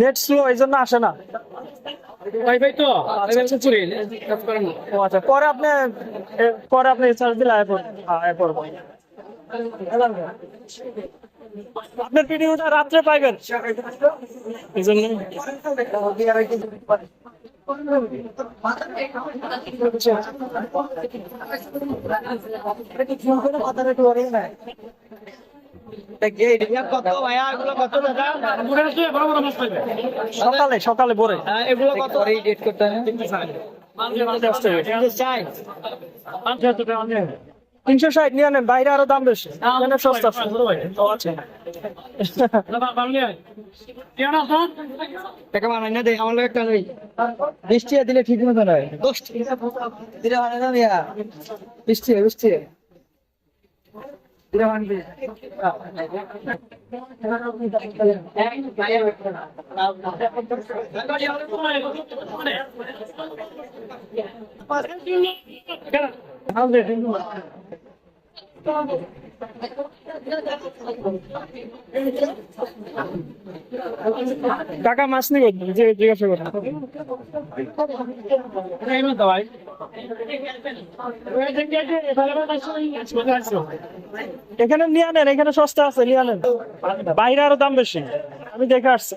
Net slow এই জন্য আসে না। ওয়াইফাই তো আচ্ছা, পুরি আচ্ছা পরে আপনি পরে আপনি চার্জ দিলে পড়বে। আপনার ভিডিওটা রাত্রে পাইবেন। এই জন্য। সকালে সকালে ভোরে। এগুলো কত? ডেট করতে হয় তিনশো ষাট। নিয়ে নেন বাইরে আরও দাম বেশি। সস্তা। আছে। আচ্ছা। টাকা বানাই না দে আমার লোক একটা নেই বিশ দিলে ঠিক মতো নয়। দশ দিলে ఇక్కడ টাকা মাছ যে জিজ্ঞাসা ভাই এখানে নিয়ে নেন এখানে সস্তা আছে, নিয়ে নেন বাইরে আরও দাম বেশি। আমি দেখে আসছি।